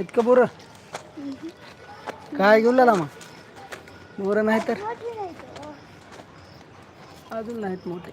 आहेत का बोरं. काय घेऊन आला मग? बोरं नाही तर? अजून नाहीत मोठे.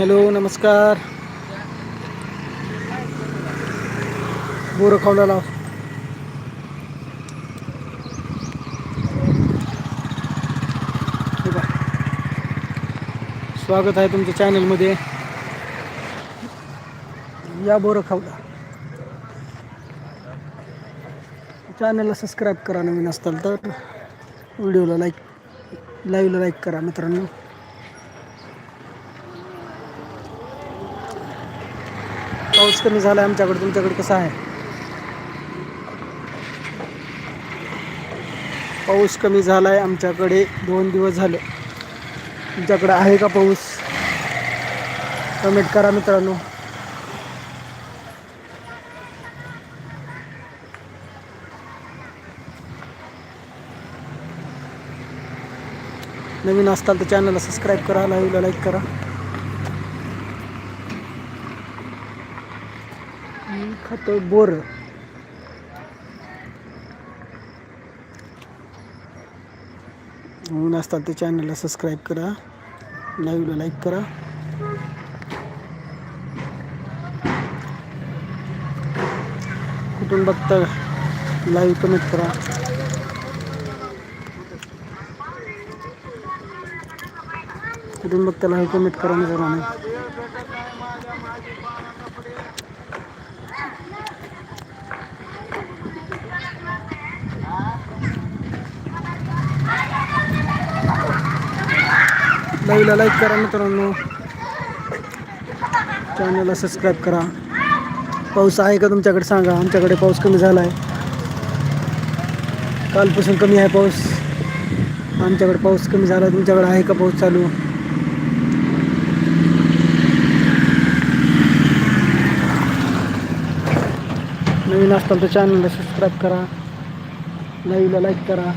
हॅलो नमस्कार. बोरं खावला लाव स्वागत आहे तुमच्या चॅनलमध्ये. या बोरं खावला चॅनलला सबस्क्राईब करा नवीन असताल तर व्हिडिओला लाईक लाईव्हला लाईक करा मित्रांनो. पाऊस कमी झाला आहे आमच्याकडे तुमच्याकडे कसा आहे? पाऊस कमी झाला आहे आमच्याकडे दोन दिवस झाले. तुमच्याकडे आहे का पाऊस? कमेंट करा मित्रांनो. नवीन असताल तर चॅनलला सबस्क्राईब करा लाईव्हला लाईक करा. मी बोर. नवीन असतात ते चॅनलला सबस्क्राईब करा. लाईव्हला लाईक करा. कुठून बघता लाईव्ह कमेंट करा. कुठून बघता लाईव्ह कमेंट करा नाही लाईव्हला लाईक करा मित्रांनो. चॅनलला सबस्क्राईब करा. पाऊस आहे का तुमच्याकडे सांगा. आमच्याकडे पाऊस कमी झाला आहे कालपासून कमी आहे पाऊस. आमच्याकडे पाऊस कमी झाला. तुमच्याकडे आहे का पाऊस चालू? नवीन असताल तर चॅनलला सबस्क्राईब करा. लाईव्हला लाईक करा.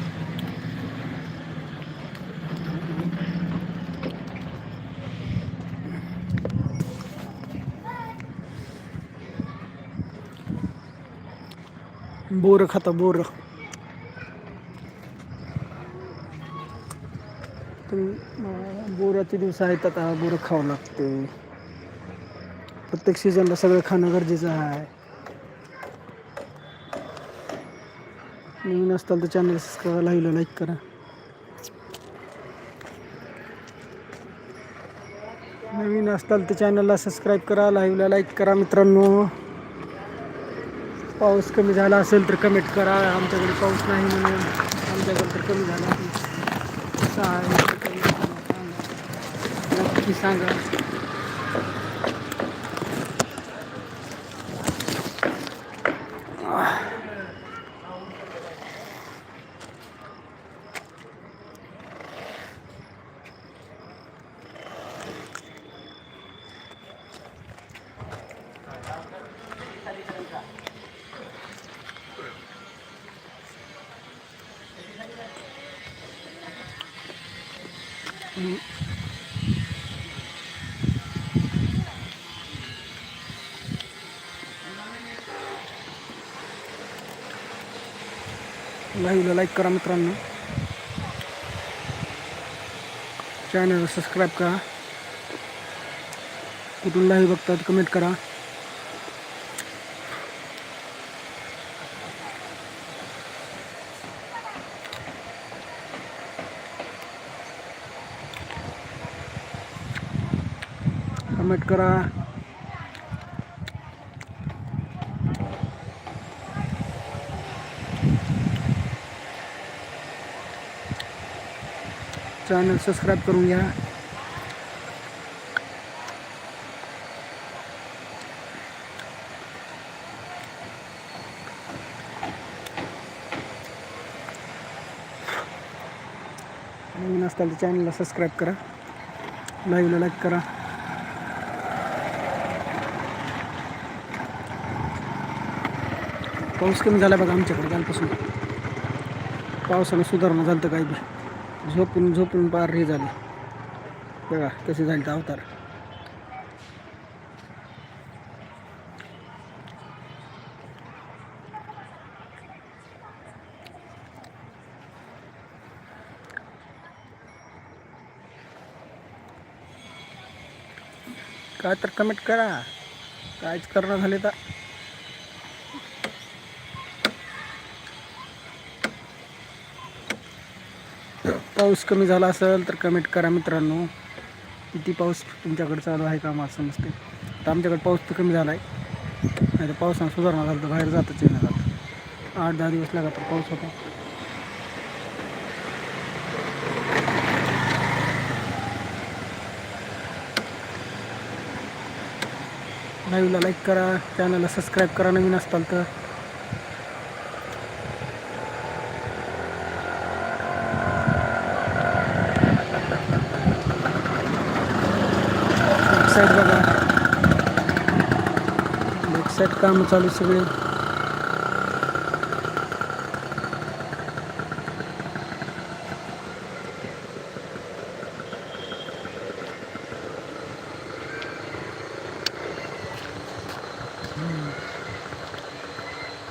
बोरं खाता बोर. बोराचे दिवस आहेत आता बोरं खावं लागते. प्रत्येक सीझनला सगळं खाणं गरजेचं आहे. नवीन असताल तर चॅनल सबस्क्राईब लाईव्हला लाईक करा नवीन असताल तर चॅनलला सबस्क्राईब करा लाईव्हला लाईक करा मित्रांनो. पाऊस कमी झाला असेल तर कमेंट करा. आमच्याकडे पाऊस नाही म्हणून आमच्याकडे तर कमी झाला. असेल नक्की सांगा. लाईव्हला लाईक करा मित्रांनो. चॅनल सबस्क्राईब करा. कुठून लाईव्ह बघतात कमेंट करा. कमेंट करा. चॅनल सबस्क्राईब करून घ्या. नवीन असताल तर चॅनलला सबस्क्राईब करा. लाईव्हला लाईक करा. पाऊस कमी झाला बघा आमच्याकडे कालपासून पावसानं सुधारणा झालं तर काही बी. झोपून झोपून पार हे झाले. बघा कसे झाले अवतार. काय कमेंट करा. करणं झाले तर. पाऊस कमी झाला असेल तर कमेंट करा मित्रांनो. किती पाऊस तुमच्याकडे चालू आहे का मला समजते. तर आमच्याकडे पाऊस तर कमी झाला आहे नाही तर पावसानं सुधारणा झालं तर बाहेर जातच येणं जात आठ दहा दिवस लगातार पाऊस होता. लाईव्हला लाईक करा चॅनलला सबस्क्राईब करा नवीन असताल तर. साईड बघा. बॅक साईड कामं चालू आहे सगळे.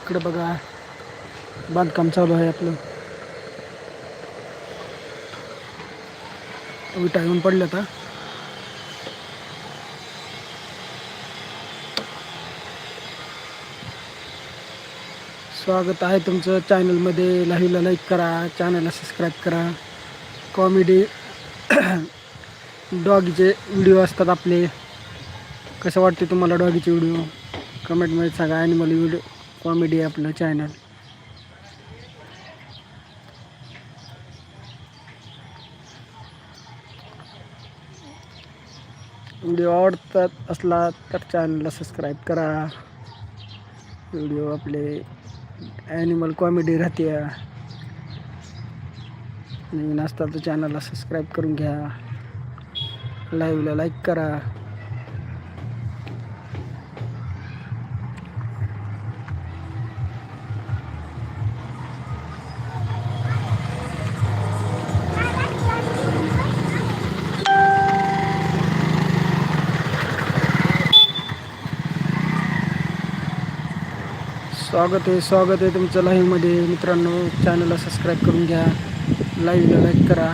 इकडे बघा. बांधकाम चालू आहे आपलं. विटा येऊन पडल्या आता. स्वागत आहे तुमचं चॅनलमध्ये. लाईव्हला लाईक करा चॅनलला सबस्क्राईब करा. कॉमेडी डॉगीचे व्हिडिओ असतात आपले. कसं वाटते तुम्हाला डॉगीचे व्हिडिओ कमेंटमध्ये सांगा. ॲनिमल व्हिडिओ कॉमेडी आपलं चॅनल व्हिडिओ आवडतात असला तर चॅनलला सबस्क्राईब करा. व्हिडिओ आपले ॲनिमल कॉमेडी राहते नवीन असता तर चॅनलला सबस्क्राईब करून घ्या. लाईव्हला लाईक करा. स्वागत आहे स्वागत आहे तुमचं लाईव्हमध्ये मित्रांनो चॅनलला सबस्क्राईब करून घ्या. लाईव्हला लाईक करा.